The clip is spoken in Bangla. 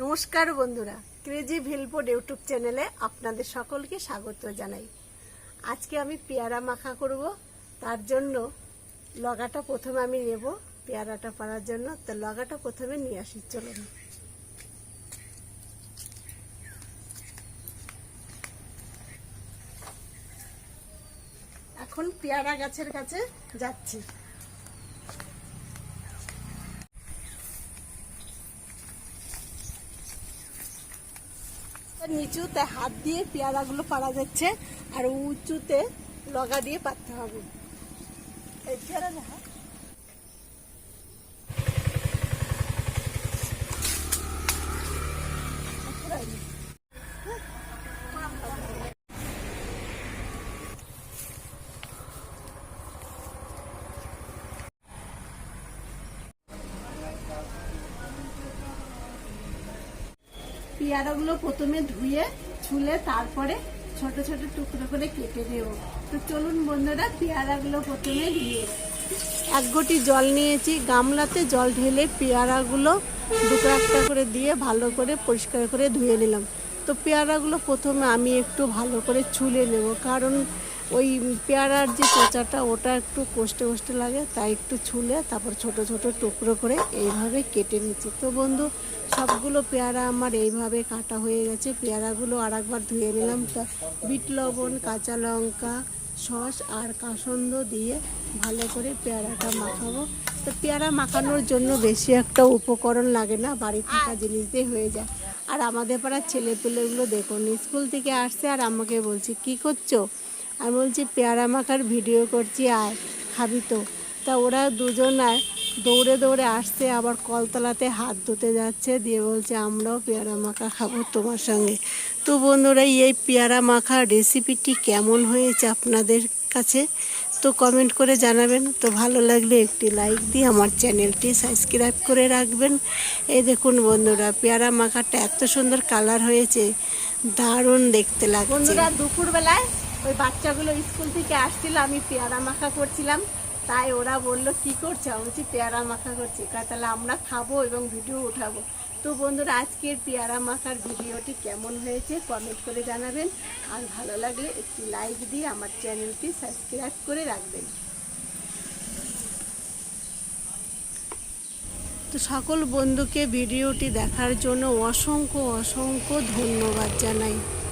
নমস্কার বন্ধুরা, ক্রেজি ভিলপোড ইউটিউব চ্যানেলে আপনাদের সকলকে স্বাগত জানাই। আজকে আমি পেয়ারা মাখা করব, তার জন্য লগাটা প্রথমে আমি নেব, পেয়ারাটা পাড়ার জন্য। তো লগাটা প্রথমে নিয়ে আসি, চলুন। এখন পেয়ারা গাছের কাছে যাচ্ছি। নিচুতে হাত দিয়ে পেয়ারাগুলো পাড়া যাচ্ছে আর উঁচুতে লগা দিয়ে পাততে হবে। এই পেয়ারা পেয়ারাগুলো প্রথমে ধুয়ে, ছুলে তারপরে ছোট ছোট টুকরো করে কেটে দেব তো চলুন বন্ধুরা, পেয়ারাগুলো প্রথমে দিয়ে এক গটি জল নিয়েছি। গামলাতে জল ঢেলে পেয়ারাগুলো দুটো একটা করে দিয়ে ভালো করে পরিষ্কার করে ধুয়ে নিলাম। তো পেয়ারাগুলো প্রথমে আমি একটু ভালো করে ছুলে নেব, কারণ ওই পেয়ারার যে চোচাটা ওটা একটু কষ্টে কষ্টে লাগে, তাই একটু ছুলে তারপর ছোট ছোট টুকরো করে এইভাবে কেটে নিচ্ছি। তো বন্ধু, সবগুলো পেয়ারা আমার এইভাবে কাটা হয়ে গেছে। পেয়ারাগুলো আর একবার ধুয়ে নিলাম। তা বিট লবণ, কাঁচা লঙ্কা, সস আর কাসন্দ দিয়ে ভালো করে পেয়ারাটা মাখাবো। তো পেয়ারা মাখানোর জন্য বেশি একটা উপকরণ লাগে না বাড়ি থাকা জিনিস দিয়ে হয়ে যায়। আর আমাদের পাড়ার ছেলেপেলেগুলো দেখুন, স্কুল থেকে আসছে আর আমাকে বলছে, কি করছ? আমি বলছি, পেয়ারা মাখার ভিডিও করছি, আয়, খাবি তো। তা ওরা দুজন আয় দৌড়ে দৌড়ে আসছে, আবার কলতলাতে হাত ধুতে যাচ্ছে, দিয়ে বলছে, আমরাও পেয়ারা মাখা খাব তোমার সঙ্গে। তো বন্ধুরা, এই পেয়ারা মাখা রেসিপিটি কেমন হয়েছে আপনাদের কাছে? তো কমেন্ট করে জানাবেন। তো ভালো লাগলে একটি লাইক দিয়ে আমার চ্যানেলটি সাবস্ক্রাইব করে রাখবেন। এই দেখুন বন্ধুরা, পেয়ারা মাখাটা এত সুন্দর কালার হয়েছে, দারুণ দেখতে লাগছে। বন্ধুরা, দুপুরবেলায় ওই বাচ্চাগুলো স্কুল থেকে আসছিল, আমি পেয়ারা মাখা করছিলাম। তাই ওরা বলল, কি করছে? আমি বলছি, পেয়ারা মাখা করছি। তাহলে আমরা খাব এবং ভিডিও উঠাবো। তো বন্ধুরা, আজকের পেয়ারা মাখার ভিডিওটি কেমন হয়েছে কমেন্ট করে জানাবেন। আর ভালো লাগলে একটি লাইক দিয়ে আমার চ্যানেলটি সাবস্ক্রাইব করে রাখবেন। তো সকল বন্ধুকে ভিডিওটি দেখার জন্য অসংখ্য অসংখ্য ধন্যবাদ জানাই।